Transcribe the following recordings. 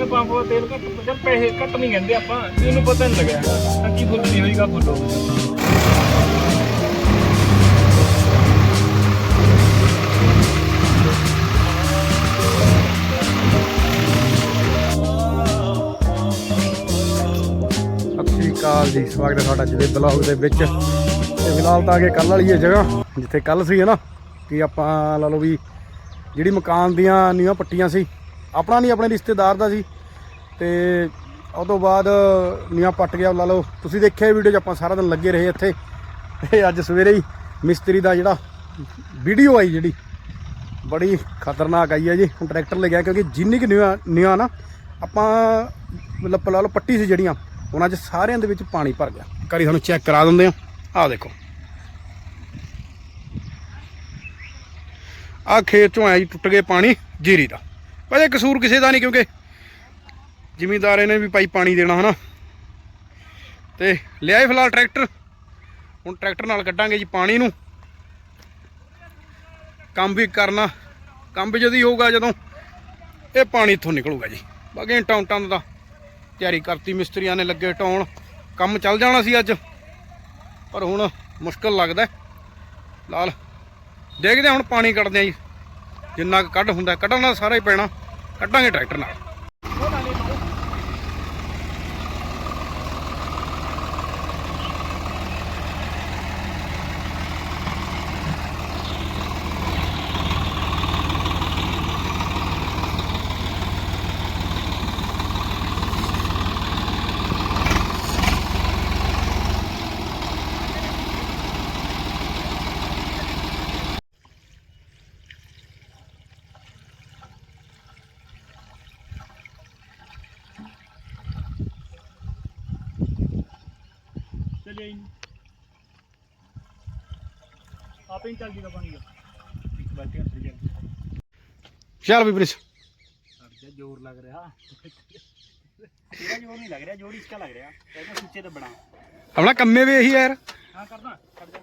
ਲਾਂਗੇ ਪੰਪ ਦਾ ਤੇਲ ਘੱਟ ਚੱਲ ਪੈਸੇ ਘੱਟ ਨਹੀਂ ਕਹਿੰਦੇ ਆਪਾਂ ਮੈਨੂੰ ਪਤਾ ਨਹੀਂ ਲੱਗਿਆ। ਟੰਕੀ ਫੁੱਲ ਨਹੀਂ ਹੋਈਗਾ ਫੁੱਲ ਹੋ ਸਤਿ ਸ਼੍ਰੀ ਅਕਾਲ ਜੀ, ਸਵਾਗਤ ਹੈ ਤੁਹਾਡਾ ਅੱਜ ਦੇ ਬਲੌਗ ਦੇ ਵਿੱਚ। ਤੇ ਫਿਲਹਾਲ ਤਾਂ ਅਗੇ ਕੱਲ ਵਾਲੀ ਹੈ ਜਗ੍ਹਾ, ਜਿੱਥੇ ਕੱਲ ਸੀ ਹੈ ਨਾ, ਕਿ ਆਪਾਂ ਲਾ ਲਓ ਵੀ ਜਿਹੜੀ ਮਕਾਨ ਦੀਆਂ ਨੀਆਂ ਪੱਟੀਆਂ ਸੀ ਆਪਣਾ ਨਹੀਂ, ਆਪਣੇ ਰਿਸ਼ਤੇਦਾਰ ਦਾ ਸੀ। ਤੇ ਉਹ ਤੋਂ ਬਾਅਦ ਨੀਆਂ ਪੱਟ ਗਿਆ, ਲਾ ਲਓ। ਤੁਸੀਂ ਦੇਖਿਆ ਵੀਡੀਓ 'ਚ ਆਪਾਂ ਸਾਰਾ ਦਿਨ ਲੱਗੇ ਰਹੇ ਇੱਥੇ। ਤੇ ਅੱਜ ਸਵੇਰੇ ਹੀ ਮਿਸਤਰੀ ਦਾ ਜਿਹੜਾ ਵੀਡੀਓ ਆਈ ਜਿਹੜੀ, ਬੜੀ ਖਤਰਨਾਕ ਆਈ ਹੈ ਜੀ। ਹੁਣ ਟਰੈਕਟਰ ਲੈ ਗਿਆ ਕਿਉਂਕਿ ਜਿੰਨੀ ਕਿ ਨੀਆਂ ਨੀਆਂ ਨਾ, ਆਪਾਂ ਮਤਲਬ ਲਾ ਲਓ ਪੱਟੀ ਸੀ ਜਿਹੜੀਆਂ ਉਹਨਾਂ 'ਚ ਸਾਰਿਆਂ ਦੇ ਵਿੱਚ ਪਾਣੀ ਭਰ ਗਿਆ। ਕਰੀ ਤੁਹਾਨੂੰ ਚੈੱਕ ਕਰਾ ਦਿੰਦੇ ਆ। ਆਹ ਦੇਖੋ। ਆਹ ਖੇਤ ਚੋਂ ਆਇਆ ਜੀ, ਟੁੱਟ ਗਏ ਪਾਣੀ ਜੀਰੀ ਦਾ। ਵੈਸੇ ਕਸੂਰ ਕਿਸੇ ਦਾ ਨਹੀਂ, ਕਿਉਂਕਿ ਜ਼ਿਮੀਂਦਾਰੇ ਇਹਨੇ ਵੀ ਪਾਈ ਪਾਣੀ ਦੇਣਾ, ਹਨਾ? ਤੇ ਲਿਆਏ ਫਿਲਹਾਲ ਟਰੈਕਟਰ। ਹੁਣ ਟਰੈਕਟਰ ਨਾਲ ਕੱਢਾਂਗੇ ਜੀ ਪਾਣੀ ਨੂੰ। ਕੰਮ ਵੀ ਕਰਨਾ। ਕੰਮ ਵੀ ਜਦੀ ਹੋਊਗਾ ਜਦੋਂ ਇਹ ਪਾਣੀ ਇੱਥੋਂ ਨਿਕਲੂਗਾ ਜੀ। ਬਾਕੀ ਟਾਉਂਟਾਂ ਦਾ ਤਿਆਰੀ ਕਰਤੀ, ਮਿਸਤਰੀਆਂ ਨੇ ਲੱਗੇ ਟਾਉਣ ਕੰਮ ਚੱਲ ਜਾਣਾ ਸੀ ਅੱਜ, ਪਰ ਹੁਣ ਮੁਸ਼ਕਲ ਲੱਗਦਾ। ਹੈ। ਲਾਲ, ਦੇਖਦੇ ਹਾਂ ਹੁਣ ਪਾਣੀ ਕੱਢਦੇ ਆ ਜੀ। ਜਿੰਨਾ ਕੁ ਕੱਢ ਹੁੰਦਾ ਕੱਢਣ ਨਾਲ ਸਾਰਾ ਹੀ ਪੈਣਾ। ਕੱਢਾਂਗੇ ਟਰੈਕਟਰ ਨਾਲ। ਚਲਿਏ ਜੀ ਆਪੇ ਹੀ ਚੱਲ ਜੀਗਾ ਪਾਣੀ ਦਾ ਇੱਕ ਬਾਲਟੀ ਹੱਥ ਜਾ ਚੱਲ ਵੀ ਪ੍ਰਿੰਸ। ਜ਼ੋਰ ਲੱਗ ਰਿਹਾ। ਤੇਰਾ ਜ਼ੋਰ ਨਹੀਂ ਲੱਗ ਰਿਹਾ ਜ਼ੋਰ ਇਸਕਾ ਲੱਗ ਰਿਹਾ। ਕਹਿੰਦਾ ਸੁੱਚੇ ਤੇ ਬਣਾ ਆਪਣਾ ਕੰਮੇ ਵੀ ਇਹੀ ਯਾਰ। ਹਾਂ ਕਰਨਾ ਕਰ ਜਾ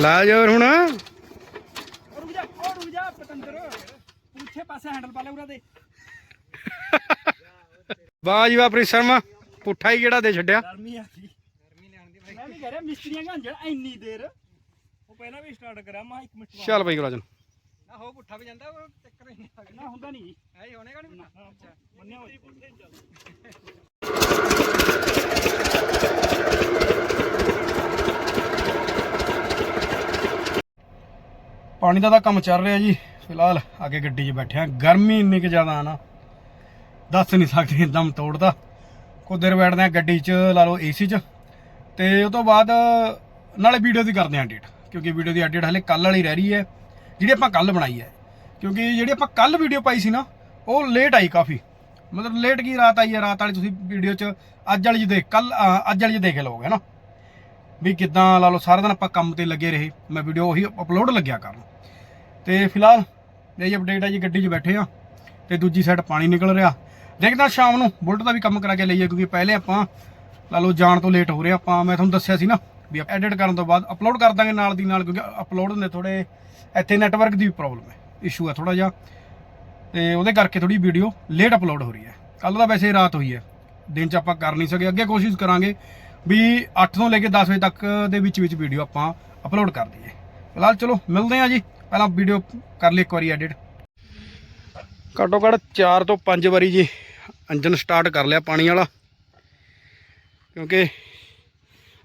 ਲਾ ਜਾ ਹੁਣ। ਰੁਕ ਜਾ ਉਹ ਰੁਕ ਜਾ ਪਤੰਦਰ। ਪੁੱਛੇ ਪਾਸੇ ਹੈਂਡਲ ਪਾ ਲੈ ਉਰਾ ਦੇ। ਵਾਹ ਜੀ ਵਾਹ ਪ੍ਰਿੰਸ ਸ਼ਰਮਾ ਪੁੱਠਾ ਹੀ ਕਿਹੜਾ ਦੇ ਛੱਡਿਆ? ਗਰਮੀ ਆ ਗਈ। ਗਰਮੀ ਲਿਆਉਣ ਦੀ ਮੈਂ ਵੀ ਕਹਿ ਰਿਹਾ ਮਿਸਤਰੀਆਂ ਗਾਂਜਣ ਇੰਨੀ ਦੇਰ। ਉਹ ਪਹਿਲਾਂ ਵੀ ਸਟਾਰਟ ਕਰਿਆ ਮੈਂ ਇੱਕ ਮਿੰਟ ਚੱਲ ਬਈ ਗੁਰਾਜਨ। ਨਾ ਹੋ ਪੁੱਠਾ ਵੀ ਜਾਂਦਾ ਉਹ ਚੱਕਰ ਹੀ ਨਾ ਹੁੰਦਾ ਨਹੀਂ। ਹੈ ਹੀ ਹੋਣੇਗਾ ਨਹੀਂ ਅੱਛਾ। ਮੰਨਿਆ ਹੋਇਆ। ਪੁੱਠੇ ਚੱਲ ਪਾਣੀ ਦਾ ਤਾਂ ਕੰਮ ਚੱਲ ਰਿਹਾ ਜੀ ਫਿਲਹਾਲ। ਅੱਗੇ ਗੱਡੀ 'ਚ ਬੈਠੇ ਆ ਗਰਮੀ ਇੰਨੀ ਕਿ ਜ਼ਿਆਦਾ ਆ ਨਾ। ਦੱਸ ਨਹੀਂ ਸਕਦੇ ਦਮ ਤੋੜਦਾ। ਕੁਝ ਦੇਰ ਬੈਠਦੇ ਆ ਗੱਡੀ 'ਚ, ਲਾ ਲਓ ਏਸੀ 'ਚ। ਤੇ ਉਹ ਤੋਂ ਬਾਅਦ ਨਾਲੇ ਵੀਡੀਓ ਦੀ ਕਰਦੇ ਆ ਐਡਿਟ ਕਿਉਂਕਿ ਵੀਡੀਓ ਦੀ ਐਡਿਟ ਹਲੇ ਕੱਲ ਵਾਲੀ ਰਹਿ ਰਹੀ ਹੈ, ਜਿਹੜੀ ਆਪਾਂ ਕੱਲ ਬਣਾਈ ਹੈ। ਕਿਉਂਕਿ ਜਿਹੜੀ ਆਪਾਂ ਕੱਲ ਵੀਡੀਓ ਪਾਈ ਸੀ ਨਾ, ਉਹ ਲੇਟ ਆਈ ਕਾਫੀ। ਮਤਲਬ ਲੇਟ ਕੀ ਰਾਤ ਆਈ ਹੈ, ਰਾਤ ਵਾਲੀ ਤੁਸੀਂ ਵੀਡੀਓ 'ਚ ਅੱਜ ਵਾਲੀ 'ਚ ਦੇਖ ਕੱਲ ਅੱਜ ਵਾਲੀ 'ਚ ਦੇਖ ਲਓਗੇ ਨਾ। ਵੀ ਕਿਦਾਂ, ਲਾ ਲਓ ਸਾਰਾ ਦਿਨ ਆਪਾਂ ਕੰਮ ਤੇ ਲੱਗੇ ਰਹੇ, ਮੈਂ ਵੀਡੀਓ ਉਹੀ ਅਪਲੋਡ ਲੱਗਿਆ ਕਰਨ। ਤੇ ਫਿਲਹਾਲ, ਇਹ ਅਪਡੇਟ ਹੈ ਜੀ, ਗੱਡੀ 'ਚ ਬੈਠੇ ਆ ਤੇ ਦੂਜੀ ਸਾਈਡ ਪਾਣੀ ਨਿਕਲ ਰਿਹਾ। ਦੇਖਦਾ ਸ਼ਾਮ ਨੂੰ, ਬੁਲਟ ਦਾ ਵੀ ਕੰਮ ਕਰਾ ਕੇ ਲਈਏ ਕਿਉਂਕਿ ਪਹਿਲੇ ਆਪਾਂ ਲਾ ਲਓ ਜਾਣ ਤੋਂ ਲੇਟ ਹੋ ਰਿਹਾ ਆਪਾਂ ਮੈਂ ਤੁਹਾਨੂੰ ਦੱਸਿਆ ਸੀ ਨਾ ਵੀ ਐਡਿਟ ਕਰਨ ਤੋਂ ਬਾਅਦ ਅਪਲੋਡ ਕਰ ਦਾਂਗੇ ਨਾਲ ਦੀ ਨਾਲ ਕਿਉਂਕਿ ਅਪਲੋਡ ਹੁੰਦੇ ਥੋੜੇ ਇੱਥੇ ਨੈਟਵਰਕ ਦੀ ਵੀ ਪ੍ਰੋਬਲਮ ਹੈ ਇਸ਼ੂ ਹੈ ਥੋੜਾ ਜਿਹਾ। ਤੇ ਉਹਦੇ ਕਰਕੇ ਥੋੜੀ ਵੀਡੀਓ ਲੇਟ ਅਪਲੋਡ ਹੋ ਰਹੀ ਹੈ। ਕੱਲ ਤਾਂ ਵੈਸੇ ਰਾਤ ਹੋਈ ਹੈ, ਦਿਨ 'ਚ ਆਪਾਂ ਕਰ ਨਹੀਂ ਸਕੇ, ਅੱਗੇ ਕੋਸ਼ਿਸ਼ ਕਰਾਂਗੇ ਵੀ 8 ਤੋਂ ਲੈ ਕੇ 10 ਵਜੇ ਤੱਕ ਦੇ ਵਿੱਚ ਵਿੱਚ ਵੀਡੀਓ ਆਪਾਂ ਅਪਲੋਡ ਕਰ ਦਈਏ। ਫਿਲਹਾਲ ਚਲੋ, ਮਿਲਦੇ ਹਾਂ ਜੀ, ਪਹਿਲਾਂ ਵੀਡੀਓ ਕਰ ਲਈ ਇੱਕ ਵਾਰੀ ਐਡਿਟ ਘੱਟੋ ਘੱਟ 4 ਤੋਂ 5 ਵਾਰੀ ਜੀ ਇੰਜਨ ਸਟਾਰਟ ਕਰ ਲਿਆ ਪਾਣੀ ਵਾਲਾ। ਕਿਉਂਕਿ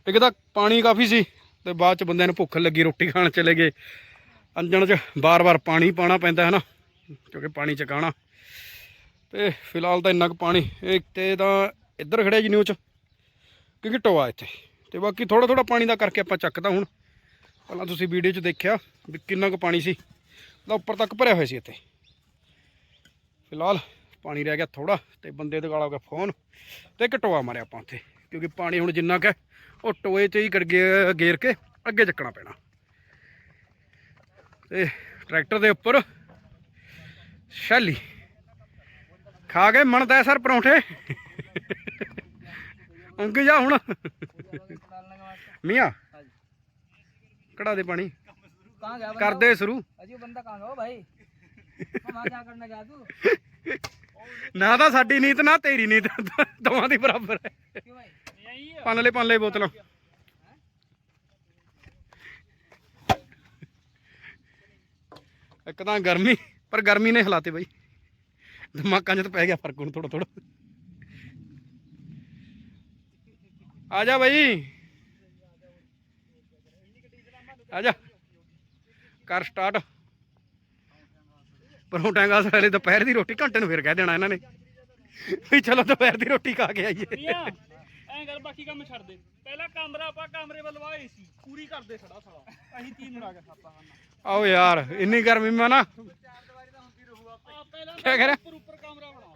ਇੱਕ ਤਾਂ ਪਾਣੀ ਕਾਫੀ ਸੀ ਤੇ ਬਾਅਦ ਚ ਬੰਦਿਆਂ ਨੂੰ ਭੁੱਖ ਲੱਗੀ, ਰੋਟੀ ਖਾਣ ਚਲੇ ਗਏ। ਇੰਜਣ 'ਚ ਬਾਰ-ਬਾਰ ਪਾਣੀ ਪਾਣਾ ਪੈਂਦਾ ਹੈ ਨਾ, ਕਿਉਂਕਿ ਪਾਣੀ ਚਕਾਣਾ ਤੇ ਫਿਲਹਾਲ ਤਾਂ ਇੰਨਾ ਕੁ ਪਾਣੀ। ਇਹ ਤੇ ਤਾਂ ਇੱਧਰ ਖੜਿਆ ਜੀ ਨਿਊ ਚ, ਕਿਉਂਕਿ ਟੋਆ ਇੱਥੇ। ਤੇ ਬਾਕੀ ਥੋੜਾ ਥੋੜਾ ਪਾਣੀ ਦਾ ਕਰਕੇ ਆਪਾਂ ਚੱਕਦਾ ਹੁਣ। ਪਹਿਲਾਂ ਤੁਸੀਂ ਵੀਡੀਓ 'ਚ ਦੇਖਿਆ ਵੀ ਕਿੰਨਾ ਕੁ ਪਾਣੀ ਸੀ। ਤਾਂ ਉੱਪਰ ਤੱਕ ਭਰਿਆ ਹੋਇਆ ਸੀ ਇੱਥੇ। ਫਿਲਹਾਲ ਪਾਣੀ ਰਹਿ ਗਿਆ ਥੋੜਾ ਤੇ ਬੰਦੇ ਦੇ ਗਾਲ ਹੋ ਫੋਨ ਤੇ ਕਟੋਆ ਮਾਰਿਆ ਆਪਾਂ ਉੱਥੇ ਕਿਉਂਕਿ ਪਾਣੀ ਹੁਣ ਜਿੰਨਾ ਕਿ ਉਹ ਟੋਏ 'ਚ ਹੀ ਕਰ ਗੇਰ ਕੇ ਅੱਗੇ ਚੱਕਣਾ ਪੈਣਾ। ਤੇ ਟਰੈਕਟਰ ਦੇ ਉੱਪਰ ਸ਼ੈਲੀ। ਖਾ ਗਏ ਮਣਦਾ ਸਰ ਪਰੌਂਠੇ। ਉਂਗ ਜਾ ਹੁਣ। ਮੀਆਂ ਕੜਾ ਦੇ ਪਾਣੀ। ਕਰਦੇ ਸ਼ੁਰੂ। ਅਜੀ ਬੰਦਾ ਕਾਂਗਾ ਭਾਈ? ਨਾ ਤਾਂ ਸਾਡੀ ਨੀਤ ਨਾ ਤੇਰੀ ਨੀਤ। ਦੋਵਾਂ ਦੀ ਬਰਾਬਰ ਹੈ। ਪੰਨ ਲੈ ਪੰਨ ਲੈ ਬੋਤਲਾਂ। ਇੱਕ ਤਾਂ ਗਰਮੀ ਪਰ ਗਰਮੀ ਨੇ ਹਲਾਤੇ ਬਾਈ। ਦਿਮਾਗਾਂ 'ਚ ਤਾਂ ਪੈ ਗਿਆ ਫ਼ਰਕ ਹੁਣ ਥੋੜਾ ਥੋੜਾ ਆ ਜਾ ਬਾਈ। ਆ ਜਾ। ਕਰ ਸਟਾਰਟ। ਪਰੌਂਠਿਆਂ ਗਾ ਸਾਰੇ ਦੁਪਹਿਰ ਦੀ ਰੋਟੀ ਘੰਟੇ ਨੂੰ ਫਿਰ ਕਹਿ ਦੇਣਾ ਇਹਨਾਂ ਨੇ। ਵੀ ਚਲੋ ਦੁਪਹਿਰ ਦੀ ਰੋਟੀ ਖਾ ਕੇ ਆਈਏ। ਮੀਆਂ ਐਂ ਗੱਲ ਬਾਕੀ ਕੰਮ ਛੱਡ ਦੇ। ਪਹਿਲਾਂ ਕਮਰਾ ਆਪਾਂ ਕਮਰੇ ਵੱਲ ਵਾਏ ਸੀ ਪੂਰੀ ਕਰਦੇ ਸੜਾ ਸੜਾ। ਅਸੀਂ ਤੀਨ ਬਣਾ ਕੇ ਖਾਣਾ ਆਓ ਯਾਰ ਇੰਨੀ ਗਰਮੀ ਮੈਂ ਨਾ ਆ ਪਹਿਲਾਂ ਕਿਆ ਕਹਿ ਰਿਹਾ? ਉੱਪਰ ਉੱਪਰ ਕਮਰਾ ਬਣਾ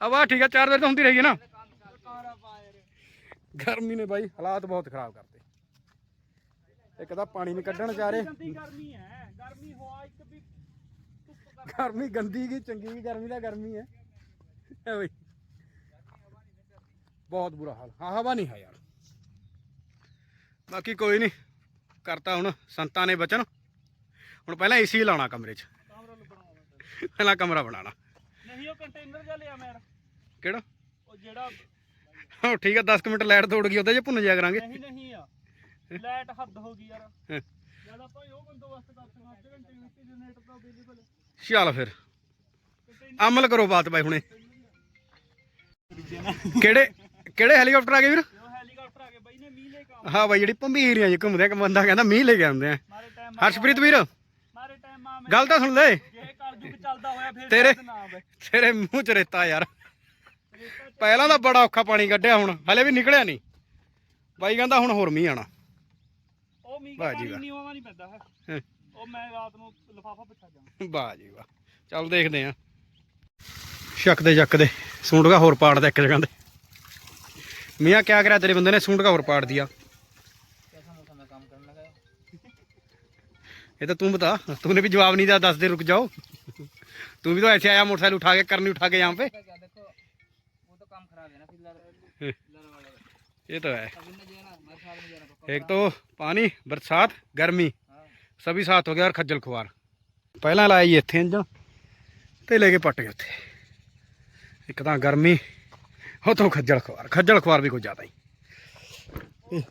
ਆ ਵਾਹ ਠੀਕ ਆ ਚਾਰ ਦਿਨ ਤਾਂ ਹੁੰਦੀ ਰਹੀ ਹੈ ਨਾ। ਕਮਰਾ ਪਾ ਯਾਰ ਗਰਮੀ ਨੇ ਬਾਈ ਹਾਲਾਤ ਬਹੁਤ ਖਰਾਬ ਕਰਤੇ। ਇੱਕ ਤਾਂ ਪਾਣੀ ਨਹੀਂ ਕੱਢਣ ਜਾ ਰਹੇ। ਗੰਦੀ ਗਰਮੀ ਹੈ ਗਰਮੀ ਹੋਆ ਇੱਕ ਵੀ ਗਰਮੀ ਗੰਦੀ ਕੀ ਚੰਗੀ ਕੀ ਗਰਮੀ ਦਾ ਗਰਮੀ ਹੈ। ਐ ਬਈ। ਬਹੁਤ ਬੁਰਾ ਹਾਲ। ਹਾਂ ਹਵਾ ਨਹੀਂ ਹੈ ਯਾਰ। ਬਾਕੀ ਕੋਈ ਨਹੀਂ ਕਰਤਾ ਹੁਣ ਸੰਤਾਂ ਨੇ ਬਚਨ। ਹੁਣ ਪਹਿਲਾਂ ਏਸੀ ਲਾਉਣਾ ਕਮਰੇ 'ਚ। ਪਹਿਲਾਂ ਕਮਰਾ ਬਣਾਉਣਾ। ਨਹੀਂ ਉਹ ਕੰਟੇਨਰ ਜਿਹਾ ਲਿਆ ਮੈਂ ਯਾਰ। ਕਿਹੜਾ? ਉਹ ਜਿਹੜਾ ਹਾਂ ਠੀਕ ਆ 10 ਮਿੰਟ ਲਾਈਟ ਤੋੜ ਗਈ ਉਹਦੇ 'ਚ ਭੁੰਨ ਜਾਇਆ ਕਰਾਂਗੇ। ਨਹੀਂ ਨਹੀਂ ਆ। ਲਾਈਟ ਹੱਦ ਹੋ ਗਈ ਯਾਰ। ਜਦ ਆਪਾਂ ਉਹ ਬੰਦੋਬਸਤ ਕਰ ਸਕਦੇ ਵਿੱਚ ਜਨਰੇਟਰ ਦਾ ਅਵੇਲੇਬਲ ਚੱਲ ਫਿਰ। ਅਮਲ ਕਰੋ ਬਾਤ ਬਾਈ ਹੁਣੇ। ਕਿਹੜੇ ਕਿਹੜੇ ਹੈਲੀਕਾਪਟਰ ਆ ਗਏ ਵੀਰ? ਉਹ ਹੈਲੀਕਾਪਟਰ ਆ ਕੇ ਬਾਈ ਨੇ ਮੀਂਹ ਲੈ ਕੇ ਆਉਣਾ। ਹਾਂ ਬਾਈ ਜਿਹੜੀ ਭੰਬੀਰੀਆਂ ਜੀ ਘੁੰਮਦੇ ਆ, ਬੰਦਾ ਕਹਿੰਦਾ ਮੀਂਹ ਲੈ ਕੇ ਆਉਂਦੇ ਆ। ਹਰਸ਼ਪ੍ਰੀਤ ਵੀਰ ਮਾਰੇ ਟਾਈਮ ਗੱਲ ਤਾਂ ਸੁਣ ਲੈ। ਜੇ ਕਲਯੁਗ ਚੱਲਦਾ ਹੋਇਆ ਫਿਰ ਤੇਰੇ- ਤੇਰੇ ਮੂੰਹ ਚ ਰੇਤਾ ਯਾਰ। ਪਹਿਲਾਂ ਤਾਂ ਬੜਾ ਔਖਾ ਪਾਣੀ ਕੱਢਿਆ ਹੁਣ ਹਲੇ ਵੀ ਨਿਕਲਿਆ ਨਹੀਂ। ਬਾਈ ਕਹਿੰਦਾ ਹੁਣ ਹੋਰ ਮੀਂਹ ਆਣਾ ਉਹ ਮੀਂਹ। ਨਹੀਂ ਆਵਾ ਨਹੀਂ ਪੈਂਦਾ ਹੈਂ। ਉਹ ਮੈਂ ਰਾਤ ਨੂੰ ਲਫਾਫਾ ਪਿੱਛਾ ਜਾਵਾਂ ਵਾਹ ਜੀ ਵਾਹ ਚੱਲ ਦੇਖਦੇ ਆ ਛੱਕਦੇ ਚੱਕਦੇ ਸੂੰਡਗਾ ਹੋਰ ਪਾੜਦਾ ਇੱਕ ਜਗ੍ਹਾ ਤੇ ਮੀਆਂ ਕਿਆ ਕਰਿਆ ਤੇਰੇ ਬੰਦੇ ਨੇ ਸੂੰਡਗਾ ਹੋਰ ਪਾੜ ਦਿਆ कैसा मौसम है काम करने का ये तो तुम बता तूने भी जवाब नहीं दिया दस दिन रुक जाओ तू भी तो ऐसे आया मोटरसाइकिल उठा के करनी उठा के यहाँ पे क्या क्या देखो वो तो काम खराब है ना फिलहाल फिलहाल वाला का। ये तो है अब इनने जो है ना हमारे साथ में जो है ना पक्का एक तो पानी बरसात गर्मी ਸਭੀ ਸਾਥ ਹੋ ਗਿਆ ਔਰ ਖੱਜਲ ਖੁਆਰ। ਪਹਿਲਾਂ ਲਾਇਆ ਜੀ ਇੱਥੇ ਇੰਜਣ ਤੇ ਲੈ ਕੇ ਪੱਟ ਗਏ ਉੱਥੇ। ਇੱਕ ਤਾਂ ਗਰਮੀ ਉਤੋਂ ਖੱਜਲ ਖੁਆਰ। ਖੱਜਲ ਖੁਆਰ ਵੀ ਕੋਈ ਜ਼ਿਆਦਾ ਹੀ।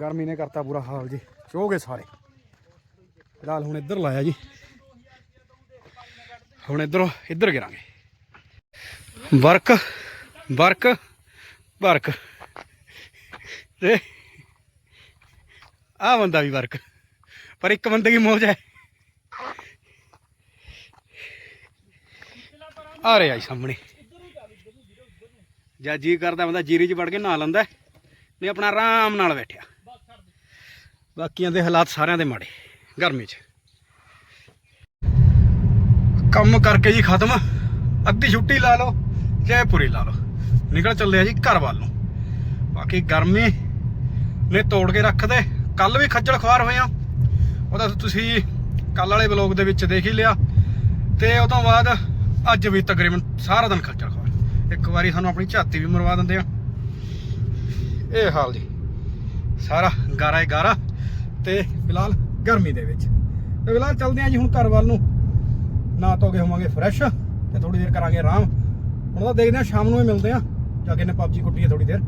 ਗਰਮੀ ਨੇ ਕਰਤਾ ਬੁਰਾ ਹਾਲ ਜੀ। ਚੋ ਗਏ ਸਾਰੇ। ਫਿਲਹਾਲ ਹੁਣ ਇੱਧਰ ਲਾਇਆ ਜੀ। ਹੁਣ ਇੱਧਰੋਂ ਇੱਧਰ ਗਿਰਾਂਗੇ। Work work work. ਤੇ ਆ ਬੰਦਾ ਵੀ ਵਰਕ। ਪਰ ਇੱਕ ਬੰਦੇ ਦੀ ਮੌਜ ਹੈ। ਆ ਰਿਹਾ ਜੀ ਸਾਹਮਣੇ। ਜਾਂ ਜੀ ਕਰਦਾ ਬੰਦਾ ਜੀਰੀ 'ਚ ਵੜ ਕੇ ਨਹਾ ਲੈਂਦਾ ਹੈ, ਨਹੀਂ ਆਪਣਾ ਆਰਾਮ ਨਾਲ ਬੈਠਿਆ। ਬਾਕੀਆਂ ਦੇ ਹਾਲਾਤ ਸਾਰਿਆਂ ਦੇ ਮਾੜੇ ਗਰਮੀ 'ਚ। ਕੰਮ ਕਰਕੇ ਜੀ ਖਤਮ ਅੱਧੀ ਛੁੱਟੀ ਲਾ ਲਓ ਚਾਹੇ ਪੂਰੀ ਲਾ ਲਓ। ਨਿਕਲ ਚੱਲੇ ਆ ਜੀ ਘਰ ਵੱਲ ਨੂੰ। ਬਾਕੀ ਗਰਮੀ ਨੇ ਤੋੜ ਕੇ ਰੱਖਦੇ ਕੱਲ ਵੀ ਖੱਜਲ ਖਵਾਰ ਹੋਏ ਆ। ਉਹਦਾ ਤੁਸੀਂ ਕੱਲ ਵਾਲੇ ਬਲੌਗ ਦੇ ਵਿੱਚ ਦੇਖ ਹੀ ਲਿਆ। ਤੇ ਉਹ ਤੋਂ ਬਾਅਦ ਅੱਜ ਵੀ ਤਕਰੀਬਨ ਸਾਰਾ ਦਿਨ ਖਰਚਾ ਖਵਾਰ ਇੱਕ ਵਾਰੀ ਸਾਨੂੰ ਆਪਣੀ ਝਾਤੀ ਵੀ ਮਰਵਾ ਦਿੰਦੇ ਆ। ਇਹ ਹਾਲ ਜੀ। ਸਾਰਾ ਗਾਰਾ ਹੀ ਗਾਰਾ। ਤੇ ਫਿਲਹਾਲ ਗਰਮੀ ਦੇ ਵਿੱਚ। ਤੇ ਫਿਲਹਾਲ ਚੱਲਦੇ ਆ ਜੀ ਹੁਣ ਘਰ ਵੱਲ ਨੂੰ। ਨਾ ਧੋ ਕੇ ਹੋਵਾਂਗੇ ਫਰੈਸ਼ ਤੇ ਥੋੜੀ ਦੇਰ ਕਰਾਂਗੇ ਆਰਾਮ। ਹੁਣ ਤਾਂ ਦੇਖਦੇ ਆ, ਸ਼ਾਮ ਨੂੰ ਹੀ ਮਿਲਦੇ ਆ। ਜਾ ਕੇ ਨੇ ਪਬਜੀ ਕੁੱਟੀਏ ਥੋੜੀ ਦੇਰ।